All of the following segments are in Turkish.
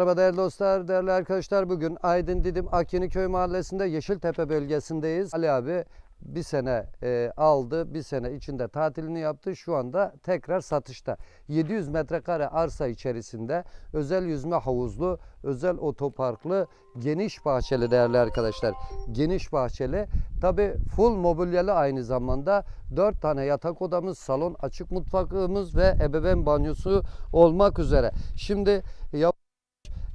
Merhaba değerli dostlar, değerli arkadaşlar. Bugün Aydın Didim Akyeniköy Mahallesi'nde Yeşiltepe bölgesindeyiz. Ali abi bir sene e, aldı, bir sene içinde tatilini yaptı. Şu anda tekrar satışta. 700 metrekare arsa içerisinde özel yüzme havuzlu, özel otoparklı, geniş bahçeli değerli arkadaşlar. Geniş bahçeli. Tabi full mobilyalı aynı zamanda. 4 tane yatak odamız, salon, açık mutfağımız ve ebeveyn banyosu olmak üzere. Şimdi ya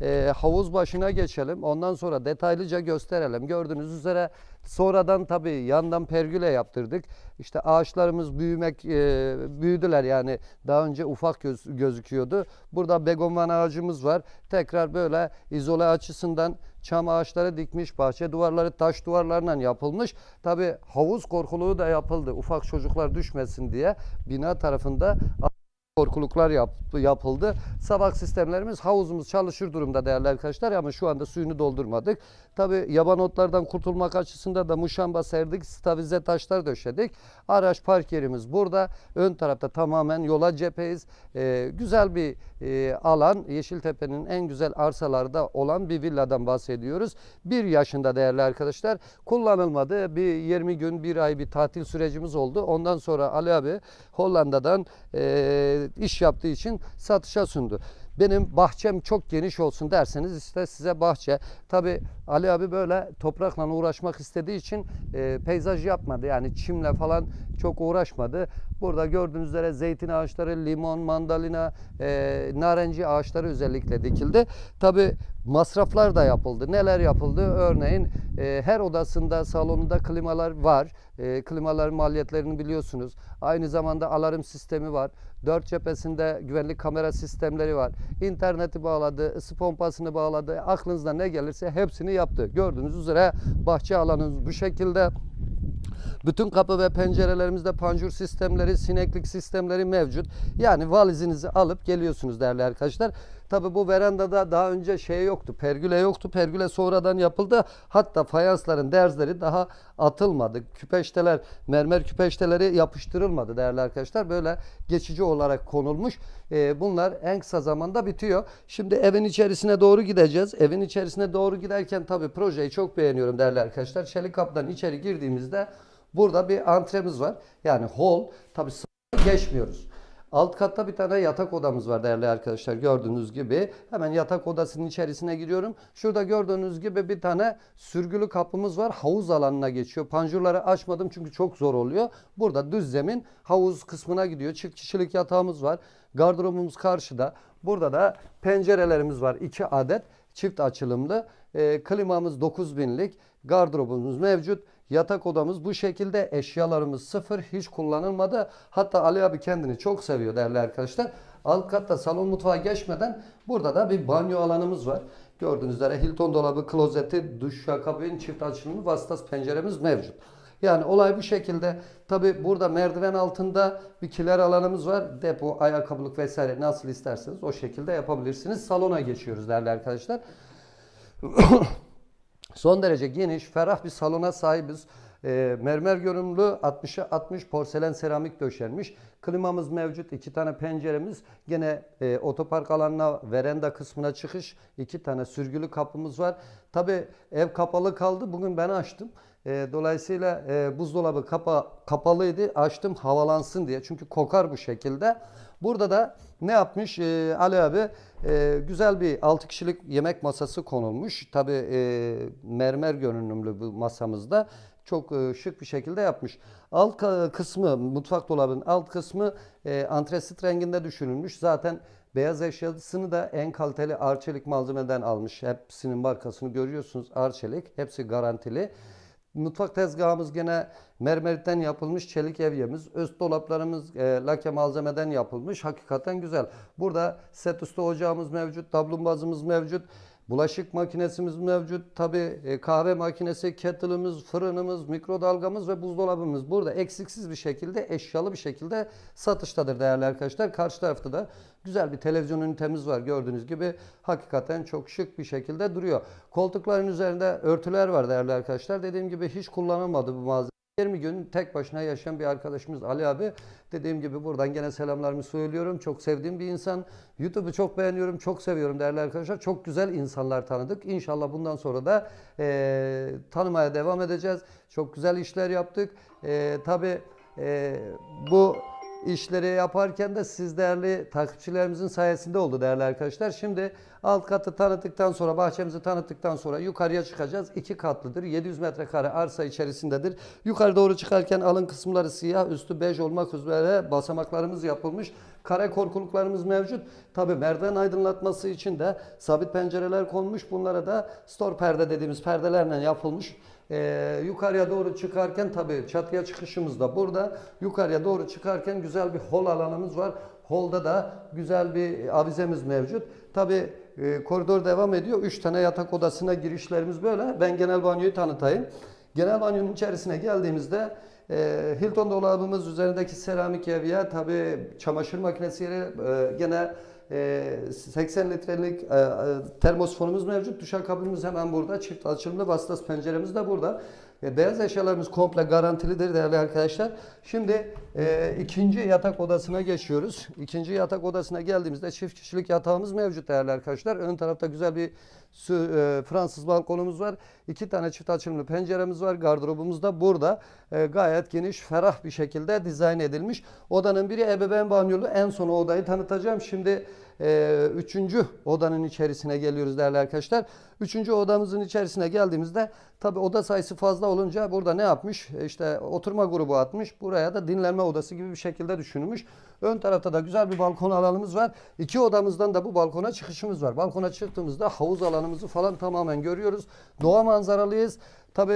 e, havuz başına geçelim. Ondan sonra detaylıca gösterelim. Gördüğünüz üzere sonradan tabii yandan pergüle yaptırdık. İşte ağaçlarımız büyümek e, büyüdüler yani daha önce ufak göz- gözüküyordu. Burada begonvan ağacımız var. Tekrar böyle izole açısından çam ağaçları dikmiş, bahçe duvarları taş duvarlarla yapılmış. Tabii havuz korkuluğu da yapıldı. Ufak çocuklar düşmesin diye bina tarafında korkuluklar yap- yapıldı. Sabah sistemlerimiz havuzumuz çalışır durumda değerli arkadaşlar ama şu anda suyunu doldurmadık. Tabi yaban otlardan kurtulmak açısından da muşamba serdik, stavize taşlar döşedik. Araç park yerimiz burada. Ön tarafta tamamen yola cepheyiz. Ee, güzel bir e, alan. Yeşiltepe'nin en güzel arsalarda olan bir villadan bahsediyoruz. Bir yaşında değerli arkadaşlar. Kullanılmadı. Bir 20 gün, bir ay bir tatil sürecimiz oldu. Ondan sonra Ali abi Hollanda'dan e, iş yaptığı için satışa sundu. Benim bahçem çok geniş olsun derseniz işte size bahçe. Tabi Ali abi böyle toprakla uğraşmak istediği için e, peyzaj yapmadı. Yani çimle falan çok uğraşmadı. Burada gördüğünüz üzere zeytin ağaçları, limon, mandalina, e, narenci ağaçları özellikle dikildi. Tabi masraflar da yapıldı. Neler yapıldı? Örneğin e, her odasında, salonunda klimalar var. E, klimaların maliyetlerini biliyorsunuz. Aynı zamanda alarm sistemi var. Dört cephesinde güvenlik kamera sistemleri var. İnterneti bağladı, ısı pompasını bağladı. Aklınızda ne gelirse hepsini yaptı. Gördüğünüz üzere bahçe alanımız bu şekilde. Bütün kapı ve pencerelerimizde panjur sistemleri, sineklik sistemleri mevcut. Yani valizinizi alıp geliyorsunuz değerli arkadaşlar. Tabi bu verandada daha önce şey yoktu, pergüle yoktu. Pergüle sonradan yapıldı. Hatta fayansların derzleri daha atılmadı. Küpeşteler, mermer küpeşteleri yapıştırılmadı değerli arkadaşlar. Böyle geçici olarak konulmuş. Ee, bunlar en kısa zamanda bitiyor. Şimdi evin içerisine doğru gideceğiz. Evin içerisine doğru giderken tabi projeyi çok beğeniyorum değerli arkadaşlar. Çelik kapıdan içeri girdiğimizde Burada bir antremiz var. Yani hall. Tabi geçmiyoruz. Alt katta bir tane yatak odamız var değerli arkadaşlar gördüğünüz gibi. Hemen yatak odasının içerisine giriyorum. Şurada gördüğünüz gibi bir tane sürgülü kapımız var. Havuz alanına geçiyor. Panjurları açmadım çünkü çok zor oluyor. Burada düz zemin havuz kısmına gidiyor. Çift kişilik yatağımız var. Gardırobumuz karşıda. Burada da pencerelerimiz var. 2 adet çift açılımlı. E, klimamız 9000'lik. Gardırobumuz mevcut. Yatak odamız bu şekilde eşyalarımız sıfır hiç kullanılmadı. Hatta Ali abi kendini çok seviyor değerli arkadaşlar. Alt katta salon mutfağa geçmeden burada da bir banyo alanımız var. Gördüğünüz üzere Hilton dolabı, klozeti, duşakabin, çift açılımlı vasıtası penceremiz mevcut. Yani olay bu şekilde. Tabi burada merdiven altında bir kiler alanımız var. Depo, ayakkabılık vesaire nasıl isterseniz o şekilde yapabilirsiniz. Salona geçiyoruz değerli arkadaşlar. Son derece geniş, ferah bir salona sahibiz. Ee, mermer görünümlü 60'a 60 porselen seramik döşenmiş. Klimamız mevcut. iki tane penceremiz. Gene e, otopark alanına, veranda kısmına çıkış. iki tane sürgülü kapımız var. Tabi ev kapalı kaldı. Bugün ben açtım. E, dolayısıyla e, buzdolabı kapa, kapalıydı. Açtım havalansın diye. Çünkü kokar bu şekilde. Burada da ne yapmış e, Ali abi? E, güzel bir 6 kişilik yemek masası konulmuş. Tabi e, mermer görünümlü bu masamızda. Çok e, şık bir şekilde yapmış. Alt kısmı, mutfak dolabının alt kısmı e, antresit renginde düşünülmüş. Zaten beyaz eşyasını da en kaliteli Arçelik malzemeden almış. Hepsinin markasını görüyorsunuz Arçelik. Hepsi garantili. Mutfak tezgahımız gene mermerden yapılmış çelik evyemiz. Üst dolaplarımız e, lake malzemeden yapılmış. Hakikaten güzel. Burada set üstü ocağımız mevcut. Tablumbazımız mevcut. Bulaşık makinesimiz mevcut. Tabi kahve makinesi, kettle'ımız, fırınımız, mikrodalgamız ve buzdolabımız burada eksiksiz bir şekilde, eşyalı bir şekilde satıştadır değerli arkadaşlar. Karşı tarafta da güzel bir televizyon ünitemiz var gördüğünüz gibi. Hakikaten çok şık bir şekilde duruyor. Koltukların üzerinde örtüler var değerli arkadaşlar. Dediğim gibi hiç kullanılmadı bu malzeme. 20 gün tek başına yaşayan bir arkadaşımız Ali abi. Dediğim gibi buradan gene selamlarımı söylüyorum. Çok sevdiğim bir insan. YouTube'u çok beğeniyorum, çok seviyorum değerli arkadaşlar. Çok güzel insanlar tanıdık. İnşallah bundan sonra da e, tanımaya devam edeceğiz. Çok güzel işler yaptık. E, tabii e, bu işleri yaparken de siz değerli takipçilerimizin sayesinde oldu değerli arkadaşlar. Şimdi alt katı tanıttıktan sonra bahçemizi tanıttıktan sonra yukarıya çıkacağız. İki katlıdır. 700 metrekare arsa içerisindedir. Yukarı doğru çıkarken alın kısımları siyah, üstü bej olmak üzere basamaklarımız yapılmış. Kare korkuluklarımız mevcut. Tabi merdiven aydınlatması için de sabit pencereler konmuş. Bunlara da store perde dediğimiz perdelerle yapılmış. Ee, yukarıya doğru çıkarken tabii çatıya çıkışımız da burada. Yukarıya doğru çıkarken güzel bir hol alanımız var. Holda da güzel bir avizemiz mevcut. Tabii e, koridor devam ediyor. 3 tane yatak odasına girişlerimiz böyle. Ben genel banyoyu tanıtayım. Genel banyonun içerisine geldiğimizde e, Hilton dolabımız üzerindeki seramik evye tabii çamaşır makinesi yeri e, gene e, 80 litrelik e, e, termosfonumuz mevcut. Duşakabimiz hemen burada. Çift açılımlı vasıtası penceremiz de burada. Beyaz eşyalarımız komple garantilidir değerli arkadaşlar. Şimdi e, ikinci yatak odasına geçiyoruz. İkinci yatak odasına geldiğimizde çift kişilik yatağımız mevcut değerli arkadaşlar. Ön tarafta güzel bir e, Fransız balkonumuz var. İki tane çift açılımlı penceremiz var. Gardırobumuz da burada. E, gayet geniş, ferah bir şekilde dizayn edilmiş. Odanın biri ebeveyn banyolu. En son odayı tanıtacağım. Şimdi e, üçüncü odanın içerisine geliyoruz değerli arkadaşlar. Üçüncü odamızın içerisine geldiğimizde tabi oda sayısı fazla olunca burada ne yapmış? E, İşte oturma grubu atmış. Buraya da dinlenme odası gibi bir şekilde düşünülmüş. Ön tarafta da güzel bir balkon alanımız var. İki odamızdan da bu balkona çıkışımız var. Balkona çıktığımızda havuz alanımızı falan tamamen görüyoruz. Doğa manzaralıyız. Tabi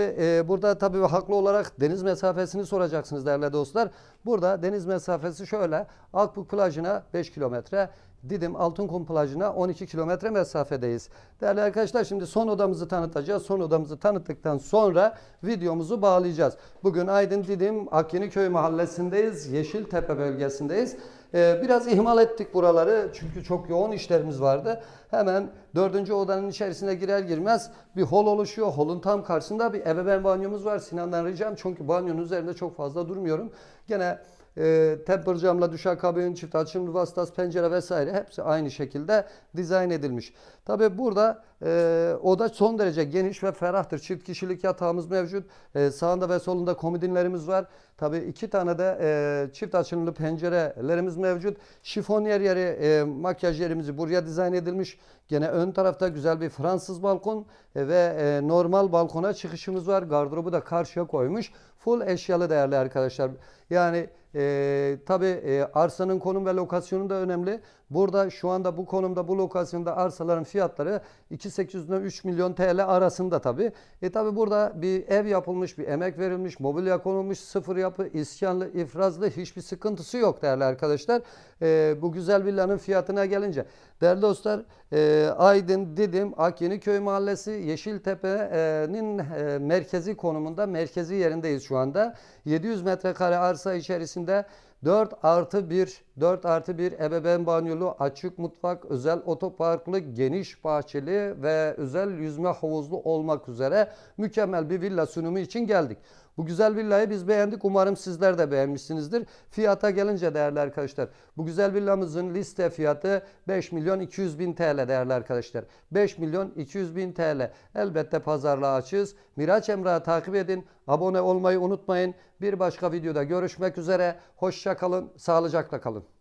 burada tabi haklı olarak deniz mesafesini soracaksınız değerli dostlar. Burada deniz mesafesi şöyle. Akbuk plajına 5 kilometre. Didim Altınkum plajına 12 kilometre mesafedeyiz. Değerli arkadaşlar şimdi son odamızı tanıtacağız. Son odamızı tanıttıktan sonra videomuzu bağlayacağız. Bugün Aydın Didim Akyeniköy mahallesindeyiz. Yeşiltepe bölgesindeyiz. Ee, biraz ihmal ettik buraları çünkü çok yoğun işlerimiz vardı. Hemen dördüncü odanın içerisine girer girmez bir hol oluşuyor. Holun tam karşısında bir ebeveyn banyomuz var. Sinan'dan ricam çünkü banyonun üzerinde çok fazla durmuyorum. Gene e, temper camla duşakabin, çift açımlı vasıtası, pencere vesaire hepsi aynı şekilde dizayn edilmiş. Tabi burada e, oda son derece geniş ve ferahtır. Çift kişilik yatağımız mevcut. E, sağında ve solunda komodinlerimiz var. Tabi iki tane de e, çift açımlı pencerelerimiz mevcut. Şifonyer yeri, e, makyaj yerimizi buraya dizayn edilmiş. Gene ön tarafta güzel bir Fransız balkon e, ve e, normal balkona çıkışımız var. Gardırobu da karşıya koymuş. Full eşyalı değerli arkadaşlar. Yani e, tabi e, arsanın konum ve lokasyonu da önemli. Burada şu anda bu konumda bu lokasyonda arsaların fiyatları 2.800'den 3 milyon TL arasında tabi. E tabi burada bir ev yapılmış, bir emek verilmiş, mobilya konulmuş, sıfır yapı, iskanlı, ifrazlı hiçbir sıkıntısı yok değerli arkadaşlar. E, bu güzel villanın fiyatına gelince. Değerli dostlar e, Aydın, Didim, Akyeniköy Mahallesi, Yeşiltepe'nin e, merkezi konumunda, merkezi yerindeyiz şu anda. 700 metrekare arsa içerisinde 4 artı 1, 4 artı 1 ebeveyn banyolu, açık mutfak, özel otoparklı, geniş bahçeli ve özel yüzme havuzlu olmak üzere mükemmel bir villa sunumu için geldik. Bu güzel villayı biz beğendik. Umarım sizler de beğenmişsinizdir. Fiyata gelince değerli arkadaşlar. Bu güzel villamızın liste fiyatı 5 milyon 200 bin TL değerli arkadaşlar. 5 milyon 200 bin TL. Elbette pazarlığa açığız. Miraç Emrah'ı takip edin. Abone olmayı unutmayın. Bir başka videoda görüşmek üzere. Hoşça kalın. Sağlıcakla kalın.